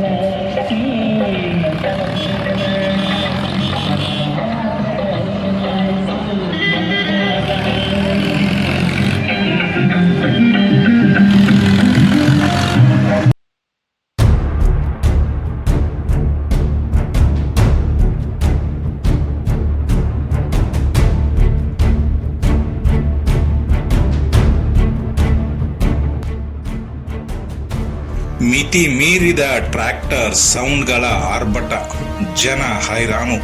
Thank you. ಮಿತಿ ಮೀರಿದ tractor ಸೌಂಡ್ಗಳ ಆರ್ಭಟ. ಜನ ಹೈರಾಣು.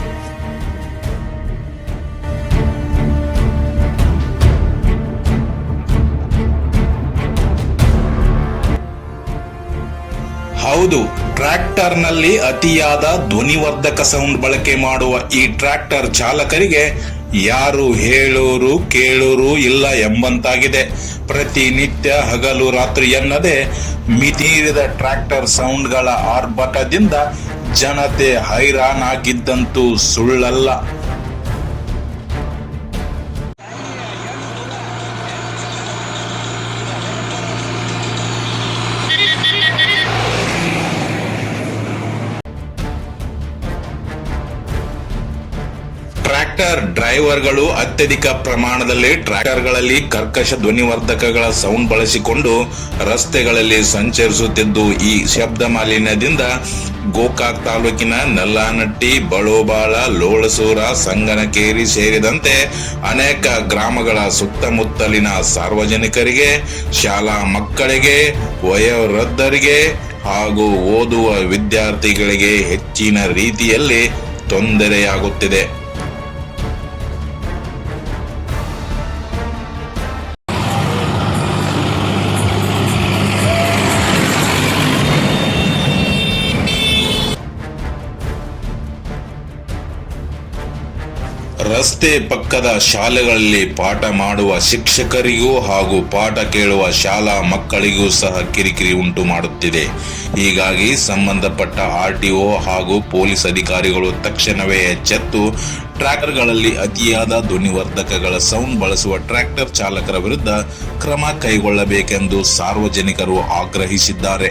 ಹೌದು, ಟ್ರ್ಯಾಕ್ಟರ್ನಲ್ಲಿ ಅತಿಯಾದ ಧ್ವನಿವರ್ಧಕ ಸೌಂಡ್ ಬಳಕೆ ಮಾಡುವ ಈ ಟ್ರ್ಯಾಕ್ಟರ್ ಚಾಲಕರಿಗೆ ಯಾರು ಹೇಳೋರು ಕೇಳೋರು ಇಲ್ಲ ಎಂಬಂತಾಗಿದೆ. ಪ್ರತಿನಿತ್ಯ ಹಗಲು ರಾತ್ರಿ ಎನ್ನದೆ ಮಿತಿರಿದ ಟ್ರ್ಯಾಕ್ಟರ್ ಸೌಂಡ್ಗಳ ಆರ್ಭಟದಿಂದ ಜನತೆ ಹೈರಾಣಾಗಿದ್ದಂತೂ ಸುಳ್ಳಲ್ಲ. ಟ್ರ್ಯಾಕ್ಟರ್ ಡ್ರೈವರ್ಗಳು ಅತ್ಯಧಿಕ ಪ್ರಮಾಣದಲ್ಲಿ ಟ್ರ್ಯಾಕ್ಟರ್ಗಳಲ್ಲಿ ಕರ್ಕಶ ಧ್ವನಿವರ್ಧಕಗಳ ಸೌಂಡ್ ಬಳಸಿಕೊಂಡು ರಸ್ತೆಗಳಲ್ಲಿ ಸಂಚರಿಸುತ್ತಿದ್ದು, ಈ ಶಬ್ದ ಮಾಲಿನ್ಯದಿಂದ ಗೋಕಾಕ್ ತಾಲೂಕಿನ ನಲ್ಲಾನಟ್ಟಿ, ಬಳೋಬಾಳ, ಲೋಳಸೂರ, ಸಂಗನಕೇರಿ ಸೇರಿದಂತೆ ಅನೇಕ ಗ್ರಾಮಗಳ ಸುತ್ತಮುತ್ತಲಿನ ಸಾರ್ವಜನಿಕರಿಗೆ, ಶಾಲಾ ಮಕ್ಕಳಿಗೆ, ವಯೋವೃದ್ಧರಿಗೆ ಹಾಗೂ ಓದುವ ವಿದ್ಯಾರ್ಥಿಗಳಿಗೆ ಹೆಚ್ಚಿನ ರೀತಿಯಲ್ಲಿ ತೊಂದರೆಯಾಗುತ್ತಿದೆ. ರಸ್ತೆ ಪಕ್ಕದ ಶಾಲೆಗಳಲ್ಲಿ ಪಾಠ ಮಾಡುವ ಶಿಕ್ಷಕರಿಗೂ ಹಾಗೂ ಪಾಠ ಕೇಳುವ ಶಾಲಾ ಮಕ್ಕಳಿಗೂ ಸಹ ಕಿರಿಕಿರಿ ಉಂಟು ಮಾಡುತ್ತಿದೆ. ಹೀಗಾಗಿ ಸಂಬಂಧಪಟ್ಟ ಆರ್ಟಿಒ ಹಾಗೂ ಪೊಲೀಸ್ ಅಧಿಕಾರಿಗಳು ತಕ್ಷಣವೇ ಎಚ್ಚೆತ್ತು. ಟ್ರ್ಯಾಕ್ಟರ್ಗಳಲ್ಲಿ ಅತಿಯಾದ ಧ್ವನಿವರ್ಧಕಗಳ ಸೌಂಡ್ ಬಳಸುವ ಟ್ರ್ಯಾಕ್ಟರ್ ಚಾಲಕರ ವಿರುದ್ಧ ಕ್ರಮ ಕೈಗೊಳ್ಳಬೇಕೆಂದು ಸಾರ್ವಜನಿಕರು ಆಗ್ರಹಿಸಿದ್ದಾರೆ.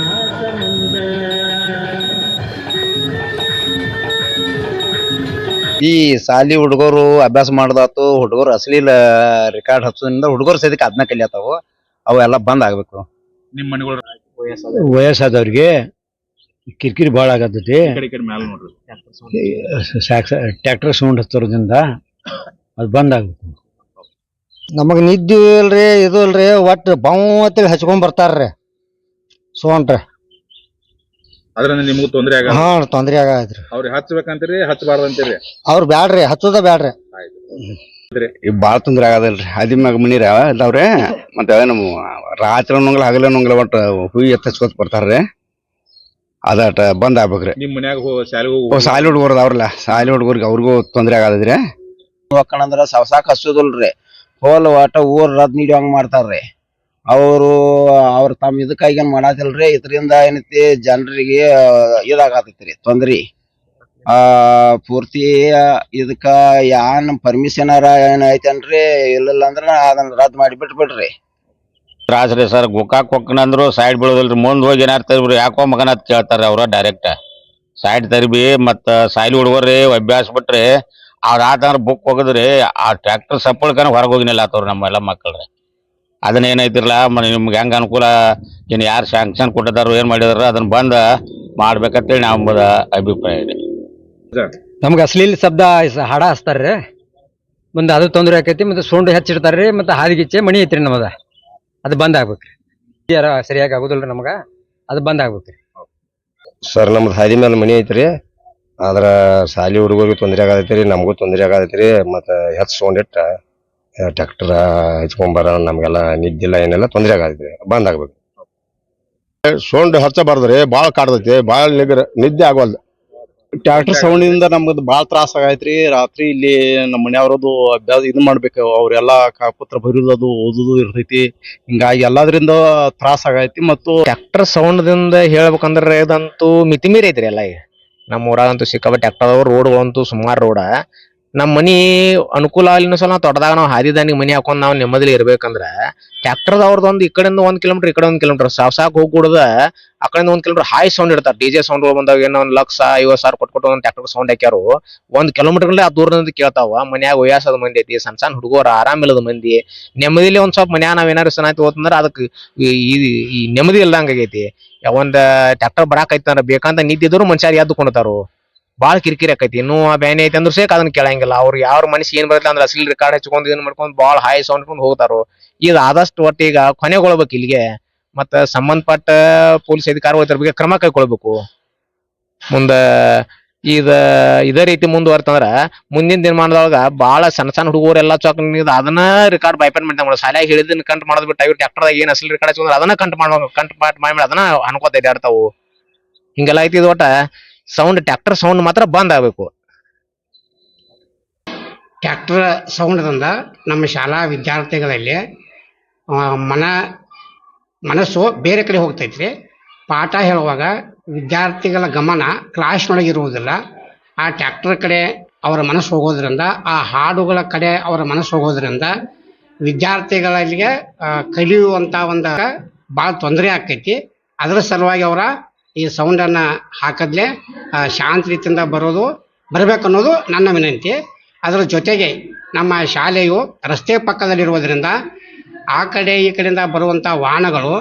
ಈ ಸಾಲಿ ಹುಡುಗರು ಅಭ್ಯಾಸ ಮಾಡದಾತು ಹುಡುಗರು ಅಸಲಿ ರೆಕಾರ್ಡ್ ಹಚ್ಚೋದ್ರಿಂದ ಹುಡುಗರು ಸದ್ಯಕ್ಕೆ ಅದನ್ನ ಕಲಿಯತಾವು ಅವೆಲ್ಲ ಬಂದ್ ಆಗ್ಬೇಕು. ನಿಮ್ ಮನೆಗಳು ವಯಸ್ಸಾದವ್ರಿಗೆ ಕಿರಿಕಿರಿ ಭಾಳ ಆಗತ್ತೈತಿ. ಮ್ಯಾಲ ನೋಡ್ರಿ. ಟ್ರ್ಯಾಕ್ಟರ್ ಸೌಂಡ್ ಹಚ್ಚೋದ್ರಿಂದ. ಅದು ಬಂದ್ ಆಗ್ಬೇಕು. ನಮಗ್ ನಿದ್ದೆ ಇಲ್ರಿ ಇದು ಇಲ್ರಿ ಒಟ್ಟು ಬಾವು ಅಂತೇಳಿ ಹಚ್ಕೊಂಡ್ ಬರ್ತಾರ್ರಿ. ಸೋಂಟ್ರಿ. ಅದ್ರಿಂದ ನಿಮಗೂ ತೊಂದ್ರೆ ಆಗ ಹಾ ತೊಂದ್ರೆ ಆಗತ್ರಿ. ಅವ್ರಿಗೆ ಹಚ್ಬೇಕಂತೀರಿ ಹಚ್ಚಬಾರ್ದು ಅಂತೀರಿ ಅವ್ರ ಬ್ಯಾಡ್ರಿ ಹಚ್ಚೋದ ಬ್ಯಾಡ್ರಿ. ಈಗ ಭಾಳ ತೊಂದ್ರೆ ಆಗದಲ್ರಿ. ಅದಿ ಮ್ಯಾಗ ಮನೀರ ಇದಾವ್ರೆ ಮತ್ತೆ ನಮ್ಮ ರಾತ್ರಿ ಅನ್ನೋಂಗಿಲ್ಲ ಹಗಲ ಅನ್ನೋಂಗಿಲ್ಲ ಒಟ್ಟು ಹುಯಿ ಎತ್ತಚ್ಕೊತ ಬರ್ತಾರ್ರಿ. ಅದಾಟ ಬಂದ್ ಆಗ್ಬೇಕ್ರಿ. ನಿಮ್ ಮನ್ಯಾಗ ಶಾಲೆಗೆ ಓ ಹೋಗಿ ಸಾಲಿ ಹುಡುಗರು ಅದಾವ್ರಲ್ಲ ಸಾಲಿ ಹುಡುಗರಿಗೆ ಅವ್ರಿಗೂ ತೊಂದ್ರೆ ಆಗದ್ರಿ ಹೋಗ್ಕಣಂದ್ರ ಸವಸಾಕ ಹಚ್ಚುದಿಲ್ರಿ. ಹೋಲ್ ಒಟ್ಟ ಊರ್ ರದ್ ಹಂಗ ಮಾಡ್ತಾರ್ರಿ. ಅವರು, ಅವ್ರ ತಮ್ಮ ಇದಕ್ಕಾಗಿ ಏನ್ ಮಾಡತಿಲ್ರಿ. ಇದರಿಂದ ಏನೈತಿ, ಜನರಿಗೆ, ಇದಾಗತೈತ್ರಿ, ತೊಂದ್ರಿ. ಆ, ಪೂರ್ತಿ, ಇದಕ್ಕ ಯಾನ್ ಪರ್ಮಿಷನ್ ಏನ್ ಐತೇನ್ರಿ? ಇಲ್ಲಿಲ್ಲ ಅಂದ್ರ ಅದನ್ನ ರದ್ದು ಮಾಡಿ ಬಿಟ್ಬಿಡ್ರಿ. ತ್ರಾಸ ರೀ ಸರ್ ಗೋಕಾಕ್ ಹೊಕ್ಕನಂದ್ರು ಸೈಡ್ ಬೀಳೋದಿಲ್ರಿ. ಮುಂದ್ ಹೋಗಿ ಏನಾರ ಯಾಕೋ ಮಗನ ಅಂತ ಕೇಳ್ತಾರ ಅವ್ರ ಡೈರೆಕ್ಟ್ ಸೈಡ್ ತರಿಬಿ, ಮತ್ತ ಸಾಯ್ಲಿ ಹುಡುಗರ್ರಿ ಅಭ್ಯಾಸ ಬಿಟ್ರಿ ಅವ್ರ ಆತಂದ್ರ ಬುಕ್ ಹೋಗದ್ರಿ ಆ ಟ್ರ್ಯಾಕ್ಟರ್ ಸಪ್ಪಳ್ಕನ ಹೊರಗೆ ಹೋಗಿನಿಲ್ಲ ನಿಲ್ಲತ್ತವ್ರಿ ನಮ್ಮ ಎಲ್ಲ ಮಕ್ಕಳ್ರಿ ಅದನ್ನ ಏನೈತಿರಲ್ಲ ನಿಮ್ಗೆ ಹೆಂಗೆ ಅನುಕೂಲ? ಇನ್ನು ಯಾರು ಸ್ಯಾಂಕ್ಷನ್ ಕೊಟ್ಟಿದಾರೋ ಏನು ಮಾಡಿದಾರೋ ಅದನ್ನ ಬಂದ ಮಾಡ್ಬೇಕಂತೇಳಿ ನಮ್ಮದ ಅಭಿಪ್ರಾಯ ಇದೆ. ನಮ್ಗೆ ಅಶ್ಲೀಲ ಶಬ್ದ ಹಾಡ ಹಾಡ ಹಚ್ತಾರ್ರಿ. ಮುಂದೆ ಅದು ತೊಂದರೆ ಆಕೈತಿ ಮತ್ತೆ ಸೌಂಡ್ ಹೆಚ್ಚಿಡ್ತಾರ್ರಿ ಮತ್ತೆ ಹಾದಿಗಿಚ್ಚೆ ಮಣಿ ಐತ್ರಿ ನಮ್ಮದ ಅದು ಬಂದ್ ಆಗ್ಬೇಕ್ರಿ. ಯಾರ ಸರಿಯಾಗಿ ಆಗುದಿಲ್ರಿ ನಮಗ ಅದು ಬಂದ್ ಆಗ್ಬೇಕ್ರಿ. ಸರ್ ನಮ್ದು ಹಾದಿ ಮೇಲೆ ಮಣಿ ಐತ್ರಿ. ಆದ್ರ ಸಾಲಿ ಹುಡುಗರಿಗೂ ತೊಂದರೆ ಆಗತೈತಿ ನಮಗೂ ತೊಂದರೆ ಆಗತೈತ್ರಿ ಮತ್ತು ಹೆಚ್ಚು ಸೌಂಡ್ ಇಟ್ಟ ಟ್ರ್ಯಾಕ್ಟರ್ ಹಚ್ಕೊಂಬರ ನಮ್ಗೆಲ್ಲ ನಿದ್ದಿಲ್ಲ ಏನೆಲ್ಲ ತೊಂದರೆ ಆಗತೈತ್ರಿ ಬಂದ್ ಆಗ್ಬೇಕು ಸೌಂಡ್ ಹಚ್ಚಬಾರ್ದ್ರಿ ಬಾಳ ಕಾಡ್ತೈತಿ ಬಾಳ ನಿಗ್ರ ನಿದ್ದೆ ಆಗೋಲ್ದು. ಟ್ರ್ಯಾಕ್ಟರ್ ಸೌಂಡ್ ಇಂದ ಭಾಳ ಬಾಳ ತ್ರಾಸ ಆಗೈತ್ರಿ. ರಾತ್ರಿ ಇಲ್ಲಿ ನಮ್ಮ ಮನೆಯವರದು ಅಭ್ಯಾಸ ಇದು ಮಾಡ್ಬೇಕು. ಅವ್ರೆಲ್ಲಾ ಕಾಪತ್ರ ಬರೆಯೋದು ಓದುದು ಇರ್ತೈತಿ. ಹಿಂಗಾಗಿ ಎಲ್ಲಾದ್ರಿಂದ ತ್ರಾಸ ಆಗೈತಿ ಮತ್ತು ಟ್ರ್ಯಾಕ್ಟರ್ ಸೌಂಡ್ ದಿಂದ ಹೇಳ್ಬೇಕಂದ್ರೆ ಇದಂತೂ ಮಿತಿ ಮೀರಿ ಐತ್ರಿ ಎಲ್ಲ ಈಗ. ನಮ್ಮ ಊರಾಗಂತೂ ಸಿಕ್ಕಾಪಟ್ಟೆ ಟ್ರ್ಯಾಕ್ಟರ್ ರೋಡ್ಗಳಂತೂ ಸುಮಾರು ರೋಡ ನಮ್ಮ ಮನಿ ಅನುಕೂಲ ಅಲ್ಲಿನ ಸಲ ನಾವು ನಾವ್ ನಾವು ಹಾದಿದಾನಿಗೆ ಮನಿ ಹಾಕೊಂಡ್ ನಾವು ನೆಮ್ಮದಿಲಿ ಇರ್ಬೇಕಂದ್ರ ಟ್ಯಾಕ್ಟರ್ದ ಅವ್ರದೊಂದು ಈ ಕಡೆಯಿಂದ ಒಂದ್ ಕಿಲೋಮೀಟರ್ ಈ ಕಡೆ ಒಂದ್ ಕಿಲೋಮೀಟರ್ ಸಾವ್ ಸಾಕ್ ಹೋಗ್ಬಿಡದ, ಆ ಕಡೆಯಿಂದ ಒಂದ್ ಕಿಲೋಮೀಟರ್ ಹಾಯ್ ಸೌಂಡ್ ಇಡ್ತಾರೆ. ಡಿಜೆ ಸೌಂಡ್ ಬಂದಾಗ ಏನೋ ಒಂದ್ ಲಕ್ಷ ಐವತ್ ಸಾವಿರ ಕೊಟ್ಬಿಟ್ಟು ಒಂದ್ ಟ್ರ್ಯಾಕ್ಟರ್ ಸೌಂಡ್ ಹಾಕ್ಯಾರು. ಒಂದ್ ಕಿಲೋಮೀಟರ್ ಆ ದೂರದಿಂದ ಕೇಳ್ತಾವ. ಮನ್ಯಾಗ ವಯಸ್ಸಾದ ಮಂದಿ ಐತಿ ಸಣ್ಣ ಸಣ್ಣ ಹುಡುಗರು ಆರಾಮಿಲ್ಲದ ಮಂದಿ. ನೆಮ್ಮದಿಲಿ ಒಂದ್ ಸ್ವಲ್ಪ ಮನ್ಯಾಗ ನಾವ್ ಏನಾರು ಸನಾಯ್ತು ಹೋತಂದ್ರ ಅದಕ್ಕೆ ಈ ನೆಮ್ಮದಿ ಇಲ್ದಂಗ ಆಗೈತಿ. ಒಂದ್ ಟ್ರ್ಯಾಕ್ಟರ್ ಬರಾಕೈತಂದ್ರ ಬೇಕಂತ ನಿಂತಿದ್ರು ಮನುಷ್ಯರು ಎದ್ದು ಕುಣ್ತಾರು ಬಾಳ ಕಿರಿಕಿರಿ ಆಕೈತಿ. ಇನ್ನೂ ಆ ಬ್ಯಾನಿ ಐತಿ ಅಂದ್ರ ಸೇಕ್ ಅದನ್ನ ಕೇಳಂಗಿಲ್ಲ. ಅವ್ರು ಯಾರ ಮನಸ್ಸಿಗೆ ಏನ್ ಬರುತ್ತೆ ಅಂದ್ರೆ ಅಸಲಿ ರೆಕಾರ್ಡ್ ಹಚ್ಕೊಂಡು ಏನ್ ಮಾಡ್ಕೊಂಡು ಬಾಳ ಹೈ ಸೌಂಡ್ ಕೊಂಡು ಹೋಗ್ತಾರು. ಇದು ಆದಷ್ಟು ಒಟ್ಟು ಈಗ ಕೊನೆಗೊಳ್ಬೇಕು ಇಲ್ಲಿಗೆ. ಮತ್ತ ಸಂಬಂಧಪಟ್ಟ ಪೊಲೀಸ್ ಅಧಿಕಾರಿಗಳು ಇದ್ರ ಬಗ್ಗೆ ಕ್ರಮ ಕೈಗೊಳ್ಬೇಕು ಮುಂದ ಇದ, ಇದೇ ರೀತಿ ಮುಂದುವರ್ತಂದ್ರ ಮುಂದಿನ ದಿನಮಾನದೊಳಗ ಬಾಳ ಸಣ್ಣ ಸಣ್ಣ ಹುಡುಗರೆಲ್ಲ ಚೌಕ್ ಅದನ್ನ ರೆಕಾರ್ಡ್ ಬೈಪೇಟ್ ಮಾಡ್ತಾವ ಹೇಳಿದ್ದನ್ನ ಕಂಟ್ ಮಾಡೋದ್ ಬಿಟ್ಟು ಇವ್ರು ಟ್ಯಾಕ್ಟರ್ದಾಗ ಏನ್ ಅಸಲಿ ರೆಕಾರ್ಡ್ ಹಚ್ಕೊಂಡ್ರ ಅದನ್ನ ಕಂಟ್ ಮಾಡ್ಬೇಕು ಕಂಟ್ ಮಾಡಿ ಅದನ್ನ ಅನ್ಕೋತ ಇದ್ದಾಡ್ತಾವು ಹಿಂಗೆಲ್ಲ ಐತಿ ಇದು ಒಟ್ಟ. ಸೌಂಡ್ ಟ್ರ್ಯಾಕ್ಟರ್ ಸೌಂಡ್ ಮಾತ್ರ ಬಂದ್ ಆಗ್ಬೇಕು. ಟ್ರ್ಯಾಕ್ಟರ್ ಸೌಂಡ್ದಿಂದ ನಮ್ಮ ಶಾಲಾ ವಿದ್ಯಾರ್ಥಿಗಳಲ್ಲಿ ಮನ, ಮನಸ್ಸು ಬೇರೆ ಕಡೆ ಹೋಗ್ತೈತ್ರಿ. ಪಾಠ ಹೇಳುವಾಗ ವಿದ್ಯಾರ್ಥಿಗಳ ಗಮನ ಕ್ಲಾಸ್ನೊಳಗೆ ಇರುವುದಿಲ್ಲ. ಆ ಟ್ರ್ಯಾಕ್ಟರ್ ಕಡೆ ಅವರ ಮನಸ್ಸು ಹೋಗೋದ್ರಿಂದ, ಆ ಹಾಡುಗಳ ಕಡೆ ಅವರ ಮನಸ್ಸು ಹೋಗೋದ್ರಿಂದ ವಿದ್ಯಾರ್ಥಿಗಳಿಗೆ ಕಲಿಯುವಂಥ ಒಂದು ಭಾಳ ತೊಂದರೆ ಆಕೈತಿ ಅದರ ಸಲುವಾಗಿ ಅವರ ಈ ಸೌಂಡನ್ನು ಹಾಕದ್ಲೆ ಶಾಂತ ರೀತಿಯಿಂದ ಬರೋದು, ಬರಬೇಕು ಅನ್ನೋದು ನನ್ನ ವಿನಂತಿ. ಅದರ ಜೊತೆಗೆ ನಮ್ಮ ಶಾಲೆಯು ರಸ್ತೆ ಪಕ್ಕದಲ್ಲಿರುವುದರಿಂದ, ಆ ಕಡೆ ಈ ಕಡೆಯಿಂದ ಬರುವಂಥ ವಾಹನಗಳು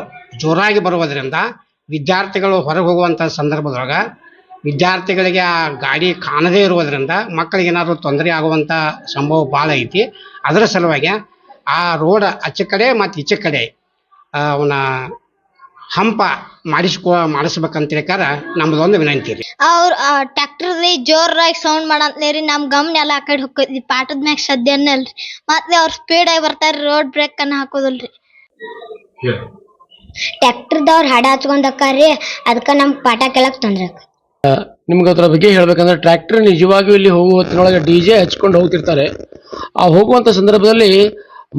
ಜೋರಾಗಿ ಬರುವುದರಿಂದ ವಿದ್ಯಾರ್ಥಿಗಳು ಹೊರಗೆ ಹೋಗುವಂಥ ಸಂದರ್ಭದೊಳಗೆ ವಿದ್ಯಾರ್ಥಿಗಳಿಗೆ ಆ ಗಾಡಿ ಕಾಣದೇ ಇರುವುದರಿಂದ ಮಕ್ಕಳಿಗೆ ಏನಾದರೂ ತೊಂದರೆ ಆಗುವಂಥ ಸಂಭವ ಭಾಳ ಐತಿ. ಅದರ ಸಲುವಾಗಿ ಆ ರೋಡ್ ಆಚೆ ಕಡೆ ಮತ್ತು ಈಚೆ ಕಡೆ ಅವನ ಹಂಪ ಮಾಡಿಸ್ಕೊ ಮಾಡಿಸ್ಬೇಕಂತ ಹೇಳಿಕಾರ ನಮ್ದೊಂದು ವಿನಂತಿ ರೀ. ಅವ್ರ ಟ್ರ್ಯಾಕ್ಟರ್ದಿ ಜೋರಾಗಿ ಸೌಂಡ್ ಮಾಡಂತ್ಲೇರಿ ನಮ್ ಗಮನ ಎಲ್ಲ ಆ ಕಡೆ ಹೊಕ್ಕೈತಿ ಪಾಠದ ಮ್ಯಾಗ ಸದ್ಯ ಮತ್ತೆ ಅವ್ರ ಸ್ಪೀಡ್ ಆಗಿ ಬರ್ತಾರ ರೋಡ್ ಬ್ರೇಕ್ ಅನ್ನ ಹಾಕೋದಲ್ರಿ. ಟ್ರ್ಯಾಕ್ಟರ್ದವ್ರ ಹಾಡ ಹಚ್ಕೊಂಡಕ್ಕಾರಿ ಅದಕ್ಕ ನಮ್ ಪಾಠ ಕೇಳಕ್ ತೊಂದ್ರೆ ನಿಮ್ಗೆ ಅದ್ರ ಬಗ್ಗೆ ಹೇಳ್ಬೇಕಂದ್ರೆ ಟ್ರ್ಯಾಕ್ಟರ್ ನಿಜವಾಗಿಯೂ ಇಲ್ಲಿ ಹೋಗುವ ಹೊತ್ತಿನೊಳಗೆ ಡಿ ಜೆ ಹಚ್ಕೊಂಡು ಹೋಗ್ತಿರ್ತಾರೆ. ಆ ಹೋಗುವಂತ ಸಂದರ್ಭದಲ್ಲಿ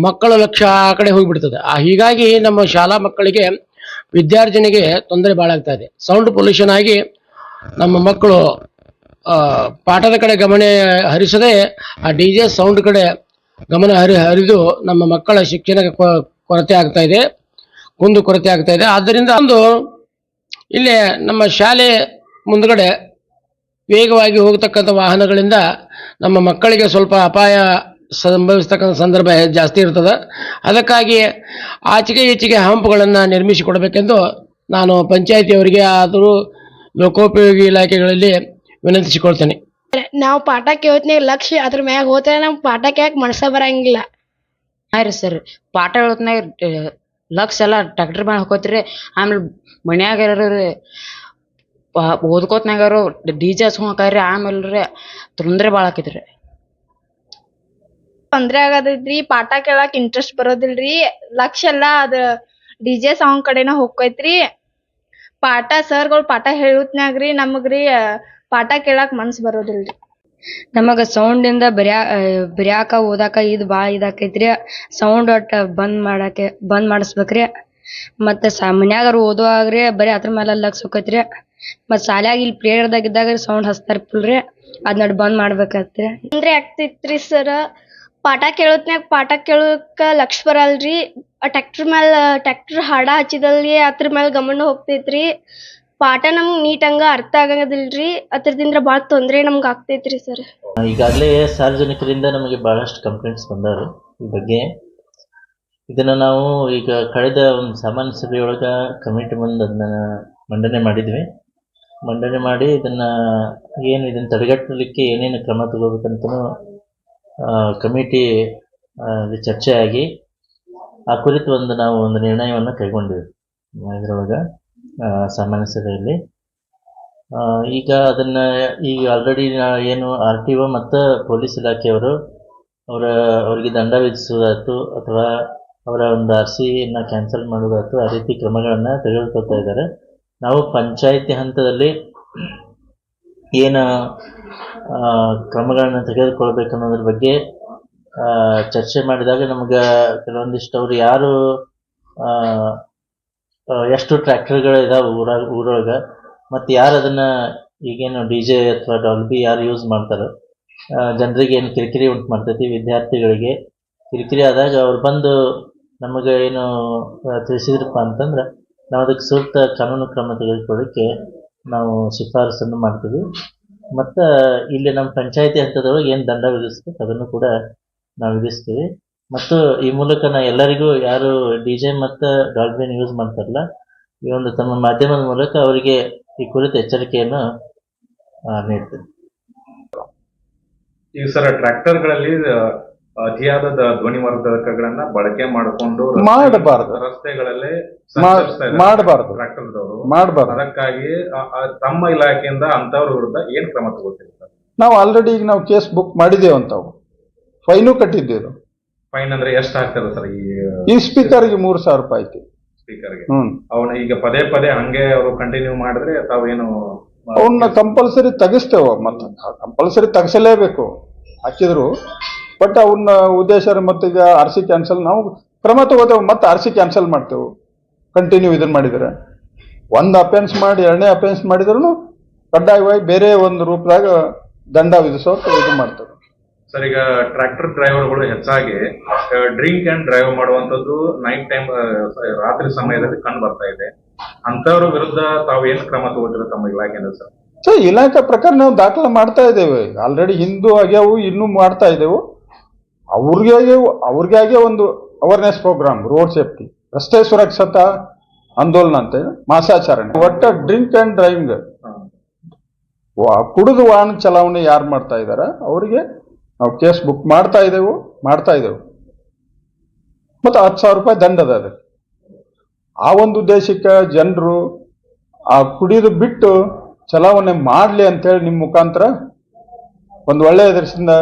ಮಕ್ಕಳ ಲಕ್ಷ ಆ ಕಡೆ ಹೋಗಿಬಿಡ್ತದೆ. ಆ ಹೀಗಾಗಿ ನಮ್ಮ ಶಾಲಾ ಮಕ್ಕಳಿಗೆ ವಿದ್ಯಾರ್ಜನೆಗೆ ತೊಂದರೆ ಭಾಳ ಆಗ್ತಾ ಇದೆ. ಸೌಂಡ್ ಪೊಲ್ಯೂಷನ್ ಆಗಿ ನಮ್ಮ ಮಕ್ಕಳು ಪಾಠದ ಕಡೆ ಗಮನ ಹರಿಸದೆ ಆ ಡಿ ಜೆ ಸೌಂಡ್ ಕಡೆ ಗಮನ ಹರಿ, ಹರಿದು ನಮ್ಮ ಮಕ್ಕಳ ಶಿಕ್ಷಣಕ್ಕೆ ಕೊರತೆ ಆಗ್ತಾ ಇದೆ ಕುಂದು ಕೊರತೆ ಆಗ್ತಾ ಇದೆ. ಆದ್ದರಿಂದ ಒಂದು ಇಲ್ಲಿ ನಮ್ಮ ಶಾಲೆ ಮುಂದ್ಗಡೆ ವೇಗವಾಗಿ ಹೋಗತಕ್ಕಂಥ ವಾಹನಗಳಿಂದ ನಮ್ಮ ಮಕ್ಕಳಿಗೆ ಸ್ವಲ್ಪ ಅಪಾಯ ಸಂಭವಿಸ್ತಕ್ಕಂಥ ಸಂದರ್ಭ ಜಾಸ್ತಿ ಇರ್ತದೆ. ಅದಕ್ಕಾಗಿ ಆಚೆಗೆ ಈಚೆಗೆ ಹಂಪುಗಳನ್ನು ನಿರ್ಮಿಸಿಕೊಡಬೇಕೆಂದು ನಾನು ಪಂಚಾಯತಿಯವರಿಗೆ ಆದರೂ ಲೋಕೋಪಯೋಗಿ ಇಲಾಖೆಗಳಲ್ಲಿ ವಿನಂತಿಸಿಕೊಳ್ತೇನೆ. ನಾವು ಪಾಠ ಕೇಳ್ತೀನಿ ಲಕ್ಷ ಅದ್ರ ಮ್ಯಾಗ ಹೋದ್ರೆ ನಮ್ಗೆ ಪಾಠ ಕೇಳಕ್ ಮನಸ್ಸ ಬರಂಗಿಲ್ಲ. ಹಾಂ ರೀ ಸರ್ ಪಾಠ ಹೇಳೋತ್ನಾಗ ಲಕ್ಷ ಎಲ್ಲ ಟ್ರ್ಯಾಕ್ಟರ್ ಮೇಲೆ ಹಾಕೋತ್ರಿ ಆಮೇಲೆ ಮನ್ಯಾಗ ಇರೋರು ಓದ್ಕೋತ್ನಾಗಾರು ಡಿ ಜೆ ಹಚ್ಕೊಂಡ್ ಹೋಕಾರ್ರಿ ಆಮೇಲೆ ರೀ ತೊಂದರೆ ಭಾಳ ಹಾಕಿದ್ರಿ ರೀ ತೊಂದ್ರೆ ಆಗತೈತ್ರಿ ಪಾಠ ಕೇಳಾಕ್ ಇಂಟ್ರೆಸ್ಟ್ ಬರೋದಿಲ್ರಿ ಲಕ್ಷ ಎಲ್ಲಾ ಅದ ಡಿಜೆ ಸಾಂಗ್ ಕಡೆನ ಹೊಕ್ಕೈತ್ರಿ ಪಾಠ ಸರ್ಗಳು ಪಾಠ ಹೇಳುತ್ನಾಗ್ರಿ ನಮಗ್ರಿ ಪಾಠ ಕೇಳಾಕ್ ಮನ್ಸ್ ಬರೋದಿಲ್ರಿ. ನಮಗ ಸೌಂಡ್ ಇಂದ ಬರ್ಯಾ ಬರ್ಯಾಕ ಓದಾಕ ಇದು ಬಾಳ ಇದಾಕೈತ್ರಿ. ಸೌಂಡ್ ಒಟ್ಟ ಬಂದ್ ಮಾಡಾಕೆ ಬಂದ್ ಮಾಡಿಸ್ಬೇಕ್ರಿ. ಮತ್ತ ಸ ಓದೋ ಓದುವಾಗ್ರಿ ಬರೀ ಅದ್ರ ಮೇಲೆ ಲಕ್ಷ ಹೋಕೈತ್ರಿ ಮತ್ ಶಾಲ್ಯಾಗ ಇಲ್ಲಿ ಪ್ರೇಯರ್ದಾಗ ಇದ್ದಾಗ ಸೌಂಡ್ ಹಚ್ತಾರ ಅದ್ ನಡ್ ಬಂದ್ ಮಾಡ್ಬೇಕಾತ್ರಿ. ತೊಂದ್ರೆ ಆಗ್ತೈತ್ರಿ ಸರ್ ಪಾಠ ಕೇಳೋತ್ನ್ಯಾಗ ಪಾಠ ಕೇಳೋಕ ಲಕ್ಷ ಬರಲ್ರಿ. ಟ್ಯಾಕ್ಟರ್ ಮ್ಯಾಲ ಟ್ಯಾಕ್ಟರ್ ಹಾಡ ಹಚ್ಚಿದಲ್ಲಿ ಅದ್ರ ಮ್ಯಾಲ ಗಮನ ಹೋಗ್ತೈತ್ರಿ. ಪಾಠ ನಮಗೆ ನೀಟ್ ಹಂಗ ಅರ್ಥ ಆಗಂಗಿಲ್ರಿ ಅದ್ರದಿಂದ ಬಹಳ ತೊಂದರೆ ನಮಗೆ ಆಗ್ತೈತ್ರಿ ಸರ್. ಈಗಾಗಲೇ ಸಾರ್ವಜನಿಕರಿಂದ ನಮಗೆ ಬಹಳಷ್ಟು ಕಂಪ್ಲೇಂಟ್ಸ್ ಬಂದಾವೆ ಈ ಬಗ್ಗೆ. ಇದನ್ನ ನಾವು ಈಗ ಕಳೆದ ಒಂದು ಸಾಮಾನ್ಯ ಸಭೆಯೊಳಗ ಕಮಿಟಿ ಮುಂದೆ ಅದನ್ನ ಮಂಡನೆ ಮಾಡಿದ್ವಿ. ಮಂಡನೆ ಮಾಡಿ ಇದನ್ನ ಏನು ಇದನ್ನ ತಡೆಗಟ್ಟಲಿಕ್ಕೆ ಏನೇನು ಕ್ರಮ ತಗೋಬೇಕಂತನೂ ಕಮಿಟಿ ಚರ್ಚೆ ಆಗಿ ಆ ಕುರಿತು ಒಂದು ನಾವು ಒಂದು ನಿರ್ಣಯವನ್ನು ಕೈಗೊಂಡಿವಿ. ಇದರೊಳಗೆ ಸಾಮಾನ್ಯ ಸಭೆಯಲ್ಲಿ. ಈಗ ಅದನ್ನ ಈಗ ಆಲ್ರೆಡಿ ಏನು ಆರ್ ಟಿ ಒ ಮತ್ತು ಪೊಲೀಸ್ ಇಲಾಖೆಯವರು ಅವರ, ಅವರಿಗೆ ದಂಡ ವಿಧಿಸುವುದಾಯ್ತು ಅಥವಾ ಅವರ ಒಂದು ಆರ್ ಸಿನ ಕ್ಯಾನ್ಸಲ್ ಮಾಡೋದಾಯ್ತು ಆ ರೀತಿ ಕ್ರಮಗಳನ್ನು ತೆಗೆದುಕೊಳ್ತಾ ಇದ್ದಾರೆ. ನಾವು ಪಂಚಾಯಿತಿ ಹಂತದಲ್ಲಿ ಏನು ಕ್ರಮಗಳನ್ನು ತೆಗೆದುಕೊಳ್ಬೇಕು ಅನ್ನೋದ್ರ ಬಗ್ಗೆ ಚರ್ಚೆ ಮಾಡಿದಾಗ ನಮ್ಗೆ ಕೆಲವೊಂದಿಷ್ಟು ಅವ್ರು ಯಾರು ಎಷ್ಟು ಟ್ರ್ಯಾಕ್ಟರ್ಗಳು ಇದಾವೆ ಊರಾಗ, ಊರೊಳಗೆ ಮತ್ತು ಯಾರು ಅದನ್ನ ಈಗೇನು ಡಿ ಜೆ ಅಥವಾ ಡಾಲ್ಬಿ ಯಾರು ಯೂಸ್ ಮಾಡ್ತಾರೆ ಜನರಿಗೆ ಏನು ಕಿರಿಕಿರಿ ಉಂಟು ಮಾಡ್ತೈತಿ, ವಿದ್ಯಾರ್ಥಿಗಳಿಗೆ ಕಿರಿಕಿರಿ ಆದಾಗ ಅವ್ರು ಬಂದು ನಮಗೆ ಏನು ತಿಳಿಸಿದ್ರಪ್ಪ ಅಂತಂದ್ರೆ ನಾವು ಅದಕ್ಕೆ ಸೂಕ್ತ ಕಾನೂನು ಕ್ರಮ ತೆಗೆದುಕೊಳ್ಳಿಕ್ಕೆ ನಾವು ಶಿಫಾರಸನ್ನು ಮಾಡ್ತೀವಿ. ಮತ್ತು ಇಲ್ಲಿ ನಮ್ಮ ಪಂಚಾಯತಿ ಹಂತದೊಳಗೆ ಏನು ದಂಡ ವಿಧಿಸ್ತೀವಿ ಅದನ್ನು ಕೂಡ ನಾವು ವಿಧಿಸ್ತೀವಿ. ಮತ್ತು ಈ ಮೂಲಕ ನಾ ಎಲ್ಲರಿಗೂ ಯಾರು ಡಿ ಜೆ ಮತ್ತು ಡಾಲ್ಬಿನ್ ಯೂಸ್ ಮಾಡ್ತಾರಲ್ಲ ಈ ಒಂದು ತಮ್ಮ ಮಾಧ್ಯಮದ ಮೂಲಕ ಅವರಿಗೆ ಈ ಕುರಿತು ಎಚ್ಚರಿಕೆಯನ್ನು ನೀಡ್ತೀವಿ ಈಗ ಸರ್ ಟ್ರ್ಯಾಕ್ಟರ್ಗಳಲ್ಲಿ ಅತಿಯಾದ ಧ್ವನಿವರ್ಧಕಗಳನ್ನ ಬಳಕೆ ಮಾಡಿಕೊಂಡು ಮಾಡಬಾರದು ಮಾಡಬಾರ್ದು. ರಸ್ತೆಗಳಲ್ಲಿ ಮಾಡಬಾರದು. ಟ್ರ್ಯಾಕ್ಟರ್ದವರು. ಮಾಡಬಾರ್ದು. ಅದಕ್ಕಾಗಿ ತಮ್ಮ ಇಲಾಖೆಯಿಂದ ಅಂತವ್ರ ವಿರುದ್ಧ ಏನ್ ಕ್ರಮ ತಗೋತೀರಿ ಸರ್? ನಾವು ಆಲ್ರೆಡಿ ಈಗ ನಾವು ಕೇಸ್ ಬುಕ್ ಮಾಡಿದ್ದೇವೆ ಅಂತಾವು. ಫೈನು ಕಟ್ಟಿದ್ದೇವೆ ಫೈನ್ ಅಂದ್ರೆ ಎಷ್ಟು ಆಗ್ತದೆ ಸರ್ ಈ ಈ ಸ್ಪೀಕರ್ಗೆ ಮೂರು ಸಾವಿರ ರೂಪಾಯಿ ಐತಿ ಸ್ಪೀಕರ್ಗೆ ಹ್ಮ್. ಅವನ ಈಗ ಪದೇ ಪದೇ ಹಂಗೆ ಅವರು ಕಂಟಿನ್ಯೂ ಮಾಡಿದ್ರೆ ತಾವೇನು ಅವನ್ನ ಕಂಪಲ್ಸರಿ ತೆಗಿಸ್ತೇವೆ. ಮತ್ತೆ ಕಂಪಲ್ಸರಿ ತೆಗಿಸಲೇಬೇಕು. ಹಾಕಿದ್ರು. ಬಟ್ ಅವನ್ನ ಉದ್ದೇಶ ಮತ್ತೆ ಈಗ ಆರ್ ಸಿ ಕ್ಯಾನ್ಸಲ್ ನಾವು ಕ್ರಮ ತಗೋತೇವೆ. ಮತ್ತೆ ಆರ್ ಸಿ ಕ್ಯಾನ್ಸಲ್ ಮಾಡ್ತೇವೆ. ಕಂಟಿನ್ಯೂ ಇದನ್ನ ಮಾಡಿದರೆ. ಒಂದು ಅಪೆನ್ಸ್ ಮಾಡಿ ಎರಡನೇ ಅಪೆನ್ಸ್ ಮಾಡಿದ್ರು ಕಡ್ಡಾಯವಾಗಿ ಬೇರೆ ಒಂದು ರೂಪದಾಗ ದಂಡ ವಿಧಿಸೋಕೆ ಇದು ಮಾಡ್ತಾರೆ. ಸರ್ ಈಗ ಟ್ರ್ಯಾಕ್ಟರ್ ಡ್ರೈವರ್ಗಳು ಹೆಚ್ಚಾಗಿ ಡ್ರಿಂಕ್ ಅಂಡ್ ಡ್ರೈವ್ ಮಾಡುವಂತದ್ದು ನೈಟ್ ಟೈಮ್ ರಾತ್ರಿ ಸಮಯದಲ್ಲಿ ಕಂಡು ಬರ್ತಾ ಇದೆ. ಅಂತವ್ರ ವಿರುದ್ಧ ತಾವು ಏನು ಕ್ರಮ ತಗೋತೀರ ತಮ್ಮ ಇಲಾಖೆಯಿಂದ ಸರ್? ಸೊ ಇಲಾಖೆ ಪ್ರಕಾರ ನಾವು ದಾಖಲೆ ಮಾಡ್ತಾ ಇದ್ದೇವೆ. ಆಲ್ರೆಡಿ ಹಿಂದೂ ಆಗ್ಯಾವು ಇನ್ನೂ ಮಾಡ್ತಾ ಇದ್ದೇವೆ. ಅವ್ರಿಗೆ ಅವ್ರಿಗಾಗೆ ಒಂದು ಅವೇರ್ನೆಸ್ ಪ್ರೋಗ್ರಾಮ್ ರೋಡ್ ಸೇಫ್ಟಿ ರಸ್ತೆ ಸುರಕ್ಷತಾ ಆಂದೋಲನ ಅಂತ ಮಾಸಾಚರಣೆ. ಒಟ್ಟ ಡ್ರಿಂಕ್ ಅಂಡ್ ಡ್ರೈವಿಂಗ್. ಕುಡಿದು ವಾಹನ ಚಲಾವಣೆ ಯಾರು ಮಾಡ್ತಾ ಇದಾರ? ಅವರಿಗೆ ನಾವು ಕೇಸ್ ಬುಕ್ ಮಾಡ್ತಾ ಇದ್ದೇವೆ ಮಾಡ್ತಾ ಇದ್ದೇವೆ ಮತ್ತು ಹತ್ತು ಸಾವಿರ ರೂಪಾಯಿ ದಂಡ ಅದ ಆ ಒಂದು ಉದ್ದೇಶಕ್ಕೆ ಜನರು ಆ ಕುಡಿದು ಬಿಟ್ಟು ಚಲಾವಣೆ ಮಾಡಲಿ ಅಂತೇಳಿ ನಿಮ್ಮ ಮುಖಾಂತರ ಒಂದು ಒಳ್ಳೆಯ ದೃಷ್ಟಿಯಿಂದ